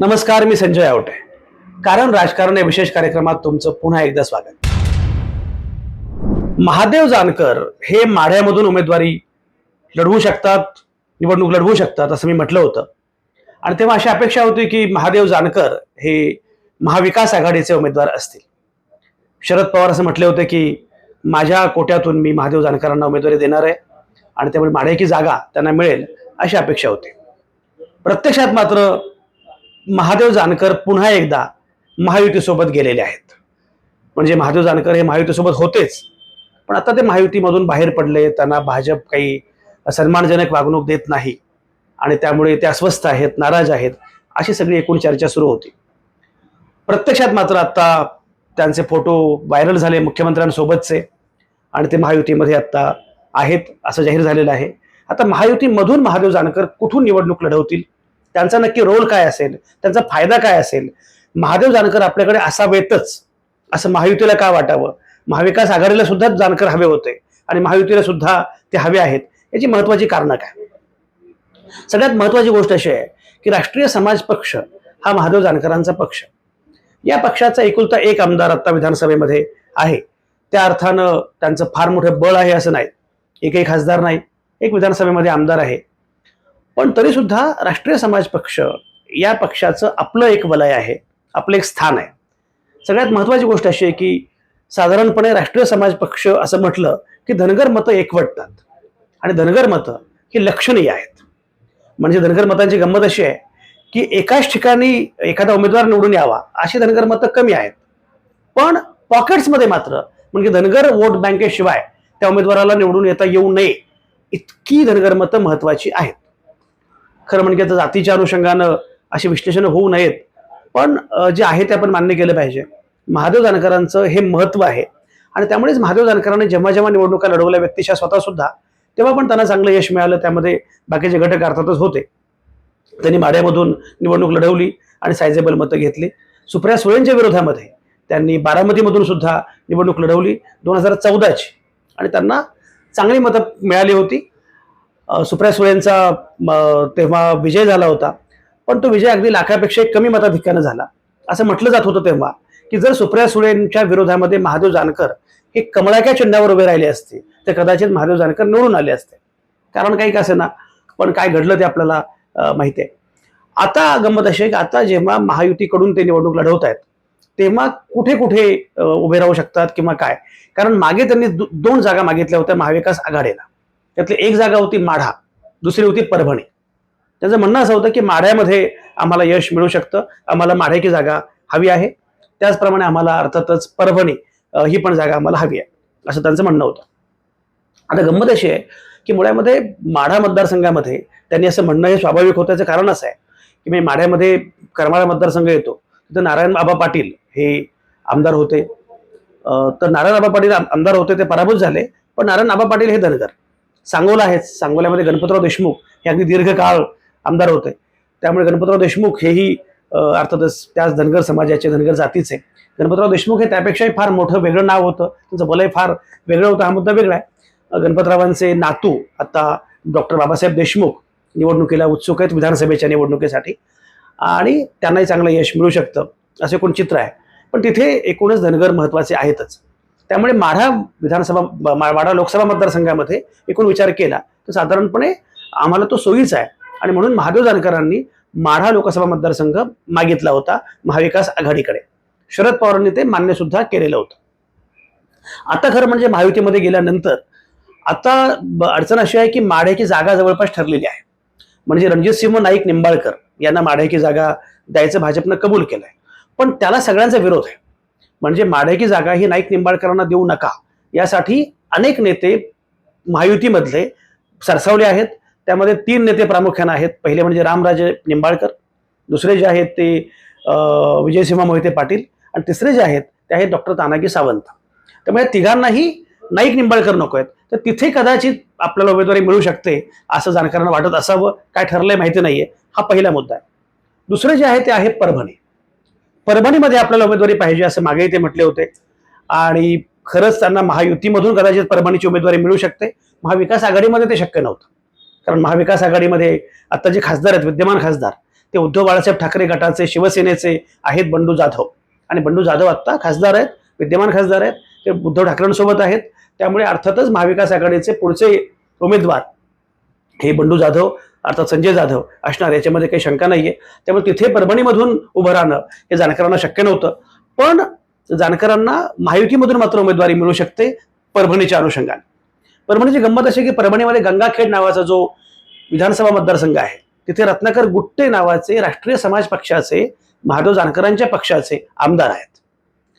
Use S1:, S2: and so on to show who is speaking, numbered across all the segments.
S1: नमस्कार मी संजय आवटे. कारण राजकारण या विशेष कार्यक्रमात तुमचं पुन्हा एकदा स्वागत. महादेव जानकर हे माढ्यामधून उमेदवारी लढवू शकतात निवडणूक लढवू शकतात असं मी म्हटलं होतं. आणि तेव्हा अशी अपेक्षा होती की महादेव जानकर हे महाविकास आघाडीचे उमेदवार असतील. शरद पवार असं म्हटले होते की माझ्या कोट्यातून मी महादेव जानकरांना उमेदवारी देणार आहे आणि त्यामुळे माढ्याची जागा त्यांना मिळेल अशी अपेक्षा होती. प्रत्यक्षात मात्र महादेव जानकर पुन्हा एकदा महायुतीसोबत गेलेले आहेत. म्हणजे महादेव जानकर हे महायुतीसोबत होतेच. पण आता ते महायुतीमधून बाहेर पडले त्यांना भाजप काही सन्मानजनक वागणूक देत नाही आणि त्यामुळे ते अस्वस्थ आहेत नाराज आहेत अशी सगळी एकूण चर्चा सुरू होती. प्रत्यक्षात मात्र आता त्यांचे फोटो व्हायरल झाले मुख्यमंत्र्यांसोबतचे आणि ते महायुतीमध्ये आता आहेत असं जाहीर झालेलं आहे. आता महायुतीमधून महादेव जानकर कुठून निवडणूक लढवतील? त्यांचा नक्की रोल काय असेल? त्यांचा फायदा काय असेल? महादेव जानकर आपल्याकडे असावेतच असं महायुतीला का वाटावं? महाविकास आघाडीला सुद्धा जानकर हवे होते आणि महायुतीला सुद्धा ते हवे आहेत. याची महत्वाची कारणं काय? सगळ्यात महत्वाची गोष्ट अशी आहे की राष्ट्रीय समाज पक्ष हा महादेव जानकरांचा पक्ष या पक्षाचा एकुलता एक आमदार आता विधानसभेमध्ये आहे. त्या अर्थानं त्यांचं फार मोठं बळ आहे असं नाही. एकही खासदार नाही. एक विधानसभेमध्ये आमदार आहे. पण तरी सुद्धा राष्ट्रीय समाज पक्ष या पक्षाचं आपलं एक वलय आहे आपलं एक स्थान आहे. सगळ्यात महत्वाची गोष्ट अशी आहे की साधारणपणे राष्ट्रीय समाज पक्ष असं म्हटलं की धनगर मतं एकवटतात आणि धनगर मतं ही लक्षणीय आहेत. म्हणजे धनगर मतांची गंमत अशी आहे की एकाच ठिकाणी एखादा उमेदवार निवडून यावा अशी धनगर मतं कमी आहेत. पण पॉकेट्समध्ये मात्र म्हणजे धनगर वोट बँकेशिवाय त्या उमेदवाराला निवडून येता येऊ नये इतकी धनगर मतं महत्वाची आहेत. खरं म्हणजे तर जातीच्या अनुषंगानं अशी विश्लेषणं होऊ नयेत. पण जे आहे ते आपण मान्य केलं पाहिजे. महादेव जानकरांचं हे महत्त्व आहे. आणि त्यामुळेच महादेव जानकरांनी जेव्हा जेव्हा निवडणुका लढवल्या व्यक्तिशा स्वतःसुद्धा तेव्हा पण त्यांना चांगलं यश मिळालं. त्यामध्ये बाकीचे घटक अर्थातच होते. त्यांनी माड्यामधून निवडणूक लढवली आणि सायझेबल मतं घेतली. सुप्रिया सुळेंच्या विरोधामध्ये त्यांनी बारामतीमधून सुद्धा निवडणूक लढवली. दोन हजार चौदाची. आणि त्यांना चांगली मतं मिळाली होती. सुप्रिया सुळेंचा तेव्हा विजय झाला होता. पण तो विजय अगदी लाखापेक्षा कमी मताधिक्यानं झाला. असं म्हटलं जात होतं तेव्हा की जर सुप्रिया सुळेंच्या विरोधामध्ये महादेव जानकर हे कमळाच्या चिन्हावर उभे राहिले असते तर कदाचित महादेव जानकर निवडून आले असते. कारण काही का असे ना पण काय घडलं ते आपल्याला माहिती आहे. आता गंमत अशी आहे की आता जेव्हा महायुतीकडून ते निवडणूक लढवत आहेत तेव्हा कुठे कुठे उभे राहू शकतात किंवा काय? कारण मागे त्यांनी दोन जागा मागितल्या होत्या महाविकास आघाडीला. त्यातली एक जागा होती माढा दुसरी होती परभणी. त्यांचं म्हणणं असं होतं की माढ्यामध्ये आम्हाला यश मिळू शकतं आम्हाला माढ्याची जागा हवी आहे. त्याचप्रमाणे आम्हाला अर्थातच परभणी ही पण जागा आम्हाला हवी आहे असं त्यांचं म्हणणं होतं. आता गंमत अशी आहे की मुळ्यामध्ये माढा मतदारसंघामध्ये त्यांनी असं म्हणणं हे स्वाभाविक होत्याचं कारण असं आहे की मी माढ्यामध्ये करमाळा मतदारसंघ येतो तिथं नारायण बाबा पाटील हे आमदार होते. तर नारायण बाबा पाटील आमदार होते ते पराभूत झाले पण नारायण बाबा पाटील हे धनगर. सांगोला आहेच सांगोल्यामध्ये गणपतराव देशमुख हे अगदी दीर्घकाळ आमदार होते. त्यामुळे गणपतराव देशमुख हेही अर्थातच त्याच धनगर समाजाचे धनगर जातीचे. गणपतराव देशमुख हे त्यापेक्षाही फार मोठं वेगळं नाव होतं. त्यांचं भलंही फार वेगळं होतं. हा मुद्दा वेगळा आहे. गणपतरावांचे नातू आता डॉक्टर बाबासाहेब देशमुख निवडणुकीला उत्सुक आहेत विधानसभेच्या निवडणुकीसाठी. आणि त्यांनाही चांगलं यश मिळू शकतं असे कोण चित्र आहे. पण तिथे एकूणच धनगर महत्त्वाचे आहेतच. त्यामुळे माढा विधानसभा माढा लोकसभा मतदारसंघामध्ये एकूण विचार केला तर साधारणपणे आम्हाला तो सोयीचा आहे. आणि म्हणून महादेव जानकरांनी माढा लोकसभा मतदारसंघ मागितला होता महाविकास आघाडीकडे. शरद पवारांनी ते मान्य सुद्धा केलेलं होतं. आता खरं म्हणजे महायुतीमध्ये गेल्यानंतर आता अडचण अशी आहे की माढ्याची जागा जवळपास ठरलेली आहे. म्हणजे रणजितसिंह नाईक निंबाळकर यांना माढ्याची जागा द्यायचं भाजपनं कबूल केलंय. पण त्याला सगळ्यांचा विरोध आहे. म्हणजे माढ्याची जागा ही नाईक निंबाळकरांना देऊ नका. यासाठी अनेक नेते महायुतीमधले सरसावले आहेत. त्यामध्ये तीन नेते प्रामुख्याने आहेत. पहिले म्हणजे रामराजे निंबाळकर दुसरे जे आहेत ते अं, विजयसिंह मोहिते पाटील आणि तिसरे जे आहेत ते आहेत डॉक्टर तानाजी सावंत. त्यामुळे तिघांनाही नाईक निंबाळकर नको आहेत तर तिथे कदाचित आपल्याला उमेदवारी मिळू शकते असं जाणकारांना वाटत असावं. काय ठरलंय माहिती नाहीये. हा पहिला मुद्दा आहे. दुसरे जे आहे ते आहे परभणी. परभणीमध्ये आपल्याला उमेदवारी पाहिजे असं मागेही ते म्हटले होते. आणि खरंच त्यांना महायुतीमधून कदाचित परभणीची उमेदवारी मिळू शकते. महाविकास आघाडीमध्ये ते शक्य नव्हतं. कारण महाविकास आघाडीमध्ये आता जे खासदार आहेत विद्यमान खासदार ते उद्धव बाळासाहेब ठाकरे गटाचे शिवसेनेचे आहेत बंडू जाधव. आणि बंडू जाधव आत्ता खासदार आहेत विद्यमान खासदार आहेत ते उद्धव ठाकरेंसोबत आहेत. त्यामुळे अर्थातच महाविकास आघाडीचे पुढचे उमेदवार हे बंडू जाधव अर्थात संजय जाधव असणार याच्यामध्ये काही शंका नाहीये. त्यामुळे तिथे परभणीमधून उभं राहणं हे जानकरांना शक्य नव्हतं. पण जानकरांना महायुतीमधून मात्र उमेदवारी मिळू शकते परभणीच्या अनुषंगाने. परभणीची गंमत अशी की परभणीमध्ये गंगाखेड नावाचा जो विधानसभा मतदारसंघ आहे तिथे रत्नाकर गुट्टे नावाचे राष्ट्रीय समाज पक्षाचे महादेव जानकरांच्या पक्षाचे आमदार आहेत.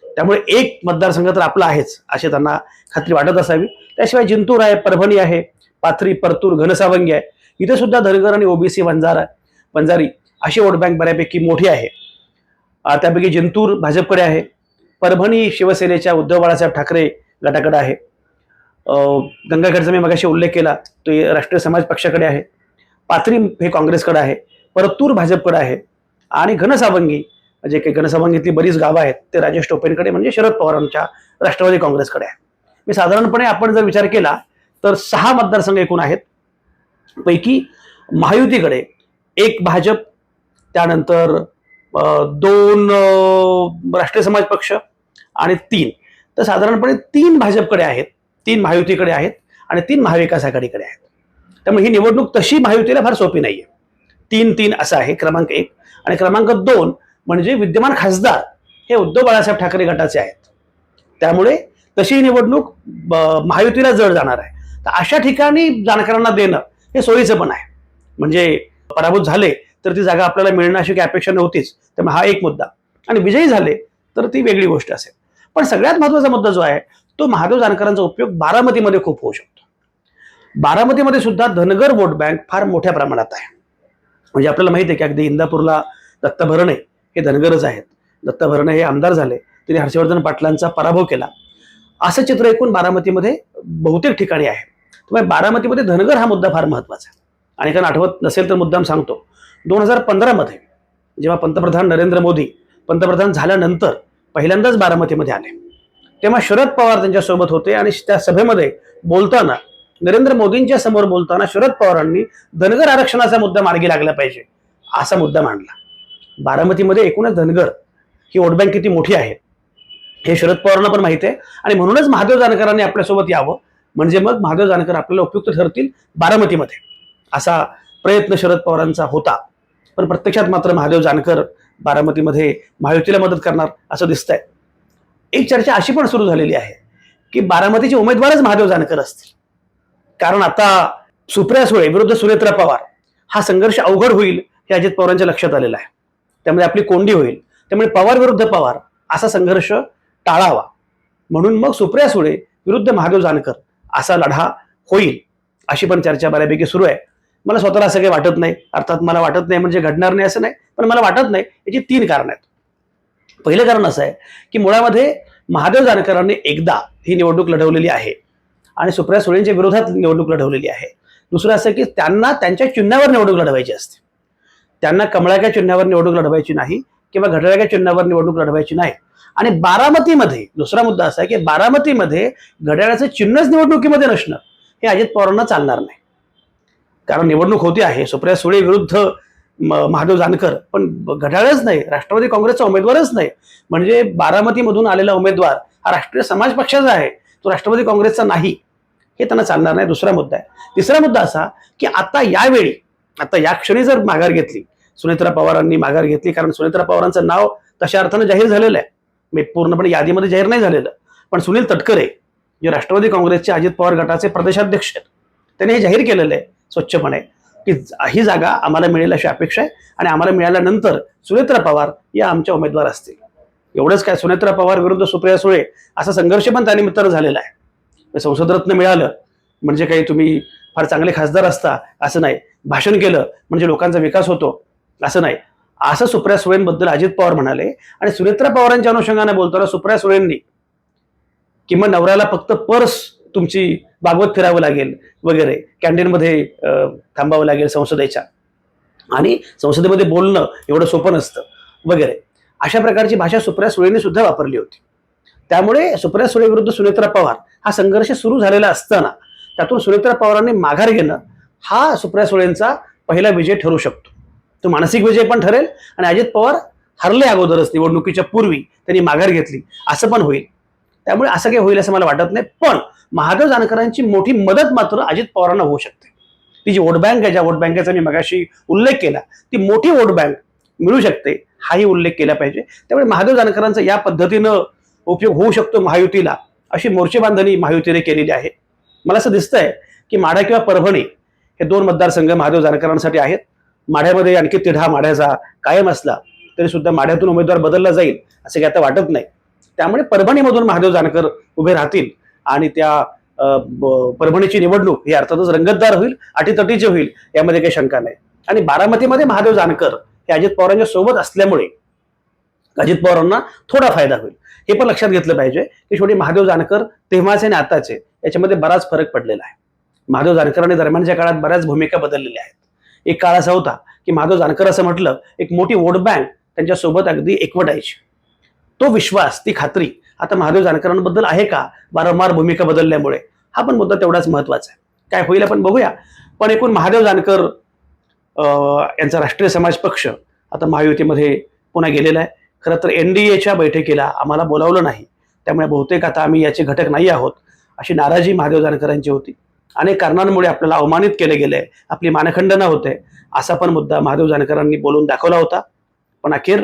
S1: त्यामुळे एक मतदारसंघ तर आपला आहेच अशी त्यांना खात्री वाटत असावी. त्याशिवाय जिंतूर आहे परभणी आहे पाथरी परतूर घनसावंगी आहे. इथे सुद्धा धनगर आणि ओबीसी वंजारा वंजारी अशी वोट बँक बऱ्यापैकी मोठी आहे. त्यापैकी जिंतूर भाजपकडे आहे. परभणी शिवसेनेच्या उद्धव बाळासाहेब ठाकरे गटाकडे आहे. गंगागडचा गंगाखेडचा मी मगाशी उल्लेख केला तो राष्ट्रीय समाज पक्षाकडे आहे. पाथरी हे काँग्रेसकडे आहे. परतूर भाजपकडे आहे. आणि घनसावंगी म्हणजे जे काही घनसावंगीतली बरीच गावं आहेत ते राजेश टोपेंकडे म्हणजे शरद पवारांच्या राष्ट्रवादी काँग्रेसकडे आहे. मी साधारणपणे आपण जर विचार केला तर सहा मतदारसंघ एकूण आहेत. पैकी महायुतीकडे एक भाजप त्यानंतर दोन राष्ट्रीय समाज पक्ष आणि तीन. तर साधारणपणे तीन भाजपकडे आहेत तीन महायुतीकडे आहेत आणि तीन महाविकास आघाडीकडे आहेत. त्यामुळे ही निवडणूक तशी महायुतीला फार सोपी नाही आहे तीन तीन असं आहे क्रमांक एक. आणि क्रमांक दोन म्हणजे विद्यमान खासदार हे उद्धव बाळासाहेब ठाकरे गटाचे आहेत. त्यामुळे तशी ही निवडणूक महायुतीला जड जाणार आहे. तर अशा ठिकाणी जाणकारांना देणं हे सोयीचं पण आहे. म्हणजे पराभूत झाले तर ती जागा आपल्याला मिळणं अशी काही अपेक्षा नव्हतीच. त्यामुळे हा एक मुद्दा. आणि विजयी झाले तर ती वेगळी गोष्ट असेल. पण सगळ्यात महत्त्वाचा मुद्दा जो आहे तो महादेव जानकरांचा उपयोग बारामतीमध्ये खूप होऊ शकतो. बारामतीमध्ये सुद्धा धनगर वोट बँक फार मोठ्या प्रमाणात आहे. म्हणजे आपल्याला माहिती आहे की अगदी इंदापूरला दत्त भरणे हे धनगरच आहेत. दत्त भरणे हे आमदार झाले. त्यांनी हर्षवर्धन पाटलांचा पराभव केला. असं चित्र एकूण बारामतीमध्ये बहुतेक ठिकाणी आहे. त्यामुळे बारामतीमध्ये धनगर हा मुद्दा फार महत्त्वाचा आहे. आणि कारण आठवत नसेल तर मुद्दाम सांगतो. दोन हजार पंधरामध्ये जेव्हा पंतप्रधान नरेंद्र मोदी पंतप्रधान झाल्यानंतर पहिल्यांदाच बारामतीमध्ये आले तेव्हा शरद पवार त्यांच्यासोबत होते आणि त्या सभेमध्ये बोलताना नरेंद्र मोदींच्या समोर बोलताना शरद पवारांनी धनगर आरक्षणाचा मुद्दा मार्गी लागला पाहिजे असा मुद्दा मांडला. बारामतीमध्ये एकूणच धनगर ही वोट बँक किती मोठी आहे हे शरद पवारांना पण माहिती आहे. आणि म्हणूनच महादेव जानकरांनी आपल्यासोबत यावं म्हणजे मग महादेव जानकर आपल्याला उपयुक्त ठरतील बारामतीमध्ये. असा प्रयत्न शरद पवारांचा होता. पण प्रत्यक्षात मात्र महादेव जानकर बारामतीमध्ये महायुतीला मदत करणार असं दिसतंय. एक चर्चा अशी पण सुरू झालेली आहे की बारामतीचे उमेदवारच महादेव जानकर असतील. कारण आता सुप्रिया सुळे विरुद्ध सुरेत्रा पवार हा संघर्ष अवघड होईल हे अजित पवारांच्या लक्षात आलेलं आहे. त्यामुळे आपली कोंडी होईल. त्यामुळे पवार विरुद्ध पवार असा संघर्ष टाळावा. म्हणून मग सुप्रिया सुळे विरुद्ध महादेव जानकर असा लढा होईल अशी पण चर्चा बऱ्यापैकी सुरू आहे. मला स्वतःला असं काही वाटत नाही. अर्थात मला वाटत नाही म्हणजे घडणार नाही असं नाही पण मला वाटत नाही याची तीन कारणं आहेत. पहिलं कारण असं आहे की मुळामध्ये महादेव जानकरांनी एकदा ही निवडणूक लढवलेली आहे आणि सुप्रिया सुळेंच्या विरोधात निवडणूक लढवलेली आहे. दुसरं असं की त्यांना त्यांच्या चिन्हावर निवडणूक लढवायची असते. त्यांना कमळाच्या चिन्हावर निवडणूक लढवायची नाही. किंवा घड्याळ्याच्या चिन्हावर निवडणूक लढवायची नाही. आणि बारामतीमध्ये दुसरा मुद्दा असा आहे की बारामतीमध्ये घड्याळाचं चिन्हच निवडणुकीमध्ये नसणं हे अजित पवारांना चालणार नाही. कारण निवडणूक होती आहे सुप्रिया सुळे विरुद्ध महादेव जानकर पण घड्याळच नाही राष्ट्रवादी काँग्रेसचा उमेदवारच नाही. म्हणजे बारामतीमधून आलेला उमेदवार हा राष्ट्रीय समाज पक्षाचा आहे तो राष्ट्रवादी काँग्रेसचा नाही हे त्यांना चालणार नाही दुसरा मुद्दा आहे. तिसरा मुद्दा असा की आता यावेळी आता या क्षणी जर माघार घेतली सुनेत्रा पवारांनी माघार घेतली. कारण सुनेत्रा पवारांचं नाव तशा अर्थानं जाहीर झालेलं आहे. मी पूर्णपणे यादीमध्ये जाहीर नाही झालेलं. पण सुनील तटकरे जे राष्ट्रवादी काँग्रेसचे अजित पवार गटाचे प्रदेशाध्यक्ष आहेत त्यांनी हे जाहीर केलेलं आहे स्वच्छपणे की ही जागा आम्हाला मिळेल अशी अपेक्षा आहे आणि आम्हाला मिळाल्यानंतर सुनेत्रा पवार या आमच्या उमेदवार असतील. एवढंच काय सुनेत्रा पवार विरुद्ध सुप्रिया सुळे असा संघर्ष पण त्यानिमित्तानं झालेला आहे. संसदरत्न मिळालं म्हणजे काही तुम्ही फार चांगले खासदार असता असं नाही. भाषण केलं म्हणजे लोकांचा विकास होतो. असं नाही. असं सुप्रिया सुळेंबद्दल अजित पवार म्हणाले आणि सुनेत्रा पवारांच्या अनुषंगाने बोलताना सुप्रिया सुळेंनी किंवा नवऱ्याला फक्त पर्स तुमची भागवत फिरावं लागेल वगैरे कॅन्टीनमध्ये अं, थांबावं लागेल संसदेच्या. आणि संसदेमध्ये बोलणं एवढं सोपं नसतं वगैरे. अशा प्रकारची भाषा सुप्रिया सुळेंनी सुद्धा वापरली होती. त्यामुळे सुप्रिया सुळे विरुद्ध सुनेत्रा पवार हा संघर्ष सुरू झालेला असताना त्यातून सुनेत्रा पवारांनी माघार घेणं हा सुप्रिया सुळेंचा पहिला विजय ठरू शकतो. तो मानसिक विजय पण ठरेल आणि अजित पवार हरले अगोदरच निवडणुकीच्या पूर्वी त्यांनी माघार घेतली. असं पण होईल. त्यामुळे असं काही होईल असं मला वाटत नाही. पण महादेव जानकरांची मोठी मदत मात्र अजित पवारांना होऊ शकते. ती जी वोट बँक आहे ज्या वोट बँकेचा मी मगाशी उल्लेख केला ती मोठी वोट बँक मिळू शकते. हाही उल्लेख केला पाहिजे. त्यामुळे महादेव जानकरांचा या पद्धतीनं उपयोग होऊ शकतो महायुतीला अशी मोर्चे बांधणी महायुतीने केलेली आहे. मला असं दिसतंय की माढा किंवा परभणी हे दोन मतदारसंघ महादेव जानकरांसाठी आहेत. माढ्यामध्ये आणखी तिढा माढ्याचा कायम असला तरी सुद्धा माढ्यातून उमेदवार बदलला जाईल असं काही आता वाटत नाही. त्यामुळे परभणीमधून महादेव जानकर उभे राहतील आणि त्या परभणीची निवडणूक ही अर्थातच रंगतदार होईल अटीतटीची होईल यामध्ये काही शंका नाही. आणि बारामतीमध्ये महादेव जानकर हे अजित पवारांच्या सोबत असल्यामुळे अजित पवारांना थोडा फायदा होईल. हे पण लक्षात घेतलं पाहिजे की शेवटी महादेव जानकर तेव्हाचे आणि आताचे याच्यामध्ये बराच फरक पडलेला आहे. महादेव जानकरांनी दरम्यानच्या काळात बऱ्याच भूमिका बदललेल्या आहेत. एक काळ असा होता की महादेव जानकर असं म्हटलं एक मोठी वोट बँक त्यांच्यासोबत अगदी एकवटायची. तो विश्वास ती खात्री आता महादेव जानकरांबद्दल आहे का? वारंवार भूमिका बदलल्यामुळे. हा पण मुद्दा तेवढाच महत्त्वाचा आहे. काय होईल आपण बघूया. पण एकूण महादेव जानकर यांचा राष्ट्रीय समाज पक्ष आता महायुतीमध्ये पुन्हा गेलेला आहे. खरं तर एन डी एच्या बैठकीला आम्हाला बोलावलं नाही. त्यामुळे बहुतेक आता आम्ही याचे घटक नाही आहोत अशी नाराजी महादेव जानकरांची होती. अनेक कारणांमुळे आपल्याला अवमानित केले गेले. आपली मानखंडना होते. असा पण मुद्दा महादेव जानकरांनी बोलून दाखवला होता. पण अखेर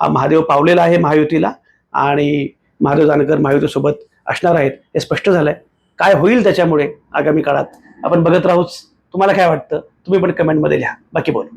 S1: हा महादेव पावलेला आहे महायुतीला आणि महादेव जानकर महायुतीसोबत असणार आहेत हे स्पष्ट झालंय. काय होईल त्याच्यामुळे आगामी काळात? आपण बघत राहूच. तुम्हाला काय वाटतं? तुम्ही पण कमेंटमध्ये लिहा. बाकी बोलू.